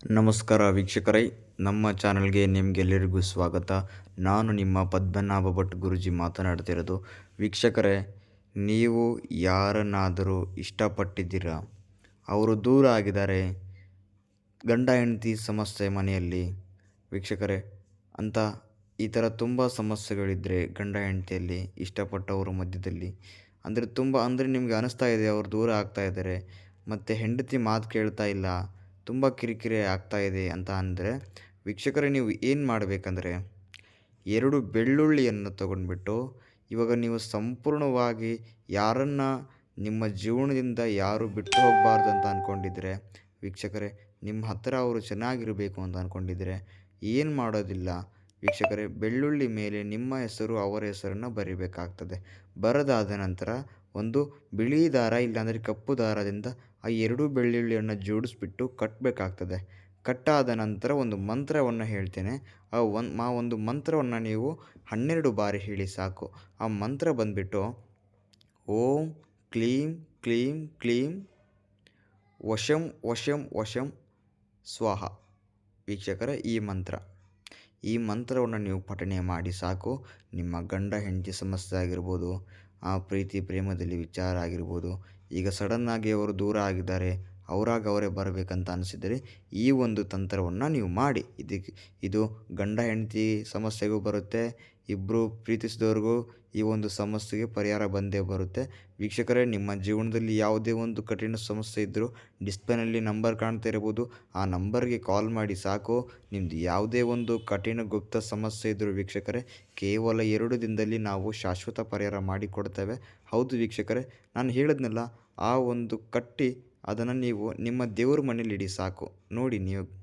ನಮಸ್ಕಾರ ವೀಕ್ಷಕರೇ, ನಮ್ಮ ಚಾನಲ್ಗೆ ನಿಮಗೆಲ್ಲರಿಗೂ ಸ್ವಾಗತ. ನಾನು ನಿಮ್ಮ ಪದ್ಮನಾಭ ಭಟ್ ಗುರುಜಿ ಮಾತನಾಡ್ತಿರೋದು. ವೀಕ್ಷಕರೇ, ನೀವು ಯಾರನ್ನಾದರೂ ಇಷ್ಟಪಟ್ಟಿದ್ದೀರಾ? ಅವರು ದೂರ ಆಗಿದ್ದಾರೆ. ಗಂಡ ಹೆಂಡತಿ ಸಮಸ್ಯೆ ಮನೆಯಲ್ಲಿ. ವೀಕ್ಷಕರೇ, ಅಂತ ಈ ಥರ ತುಂಬ ಸಮಸ್ಯೆಗಳಿದ್ದರೆ ಗಂಡ ಹೆಂಡತಿಯಲ್ಲಿ, ಇಷ್ಟಪಟ್ಟವರ ಮಧ್ಯದಲ್ಲಿ. ಅಂದರೆ ತುಂಬ, ಅಂದರೆ ನಿಮಗೆ ಅನಿಸ್ತಾ ಇದೆ, ಅವರು ದೂರ ಆಗ್ತಾ ಇದ್ದಾರೆ. ಮತ್ತು ಹೆಂಡತಿ ಮಾತು ಕೇಳ್ತಾ ಇಲ್ಲ. ತುಂಬ ಕಿರಿಕಿರಿ ಆಗ್ತಾ ಇದೆ ಅಂತ ಅಂದರೆ, ವೀಕ್ಷಕರೇ, ನೀವು ಏನು ಮಾಡಬೇಕಂದ್ರೆ, ಎರಡು ಬೆಳ್ಳುಳ್ಳಿಯನ್ನು ತಗೊಂಡ್ಬಿಟ್ಟು, ಇವಾಗ ನೀವು ಸಂಪೂರ್ಣವಾಗಿ ಯಾರನ್ನು ನಿಮ್ಮ ಜೀವನದಿಂದ ಯಾರು ಬಿಟ್ಟು ಹೋಗಬಾರ್ದು ಅಂತ ಅಂದ್ಕೊಂಡಿದ್ರೆ ವೀಕ್ಷಕರೇ, ನಿಮ್ಮ ಹತ್ತಿರ ಅವರು ಚೆನ್ನಾಗಿರಬೇಕು ಅಂತ ಅಂದ್ಕೊಂಡಿದ್ರೆ ಏನು ಮಾಡೋದಿಲ್ಲ. ವೀಕ್ಷಕರೇ, ಬೆಳ್ಳುಳ್ಳಿ ಮೇಲೆ ನಿಮ್ಮ ಹೆಸರು, ಅವರ ಹೆಸರನ್ನು ಬರಿಬೇಕಾಗ್ತದೆ. ಬರೆದಾದ ನಂತರ ಒಂದು ಬಿಳಿ ದಾರ ಇಲ್ಲಾಂದರೆ ಕಪ್ಪು ದಾರದಿಂದ ಆ ಎರಡು ಬೆಳ್ಳುಳ್ಳಿಯನ್ನು ಜೋಡಿಸ್ಬಿಟ್ಟು ಕಟ್ಟಬೇಕಾಗ್ತದೆ ಕಟ್ಟಾದ ನಂತರ ಒಂದು ಮಂತ್ರವನ್ನು ಹೇಳ್ತೇನೆ. ಆ ಒನ್, ಆ ಒಂದು ಮಂತ್ರವನ್ನು ನೀವು ಹನ್ನೆರಡು ಬಾರಿ ಹೇಳಿ ಸಾಕು. ಆ ಮಂತ್ರ ಬಂದುಬಿಟ್ಟು ಓಂ ಕ್ಲೀಂ ಕ್ಲೀಂ ಕ್ಲೀಂ ವಶಂ ವಶಂ ವಶಂ ಸ್ವಾಹ. ವೀಕ್ಷಕರ, ಈ ಮಂತ್ರ. ಈ ಮಂತ್ರವನ್ನು ನೀವು ಪಠಣೆ ಮಾಡಿ ಸಾಕು. ನಿಮ್ಮ ಗಂಡ ಹೆಂಡತಿ ಸಮಸ್ಯೆ ಆಗಿರ್ಬೋದು ಆ ಪ್ರೀತಿ ಪ್ರೇಮದಲ್ಲಿ ವಿಚಾರ ಆಗಿರ್ಬೋದು. ಈಗ ಸಡನ್ನಾಗಿ ಅವರು ದೂರ ಆಗಿದ್ದಾರೆ. ಅವರಾಗ ಅವರೇ ಬರಬೇಕಂತ ಅನಿಸಿದರೆ ಈ ಒಂದು ತಂತ್ರವನ್ನು ನೀವು ಮಾಡಿ. ಇದಕ್ಕೆ ಇದು ಗಂಡ ಹೆಂಡತಿ ಸಮಸ್ಯೆಗೂ ಬರುತ್ತೆ ಇಬ್ಬರು ಪ್ರೀತಿಸಿದವ್ರಿಗೂ ಈ ಒಂದು ಸಮಸ್ಯೆಗೆ ಪರಿಹಾರ ಬಂದೇ ಬರುತ್ತೆ. ವೀಕ್ಷಕರೇ, ನಿಮ್ಮ ಜೀವನದಲ್ಲಿ ಯಾವುದೇ ಒಂದು ಕಠಿಣ ಸಮಸ್ಯೆ ಇದ್ದರೂ ಡಿಸ್ಪ್ಲೇನಲ್ಲಿ ನಂಬರ್ ಕಾಣ್ತಾ ಇರ್ಬೋದು. ಆ ನಂಬರ್ಗೆ ಕಾಲ್ ಮಾಡಿ ಸಾಕು. ನಿಮ್ಮದು ಯಾವುದೇ ಒಂದು ಕಠಿಣ ಗುಪ್ತ ಸಮಸ್ಯೆ ಇದ್ದರೂ ವೀಕ್ಷಕರೇ, ಕೇವಲ ಎರಡು ದಿನದಲ್ಲಿ ನಾವು ಶಾಶ್ವತ ಪರಿಹಾರ ಮಾಡಿಕೊಡ್ತೇವೆ. ಹೌದು ವೀಕ್ಷಕರೇ, ನಾನು ಹೇಳಿದ್ನಲ್ಲ, ಆ ಒಂದು ಕಟ್ಟಿ ಅದನ್ನು ನೀವು ನಿಮ್ಮ ದೇವ್ರ ಮನೆಯಲ್ಲಿಡಿ ಸಾಕು. ನೋಡಿ ನೀವು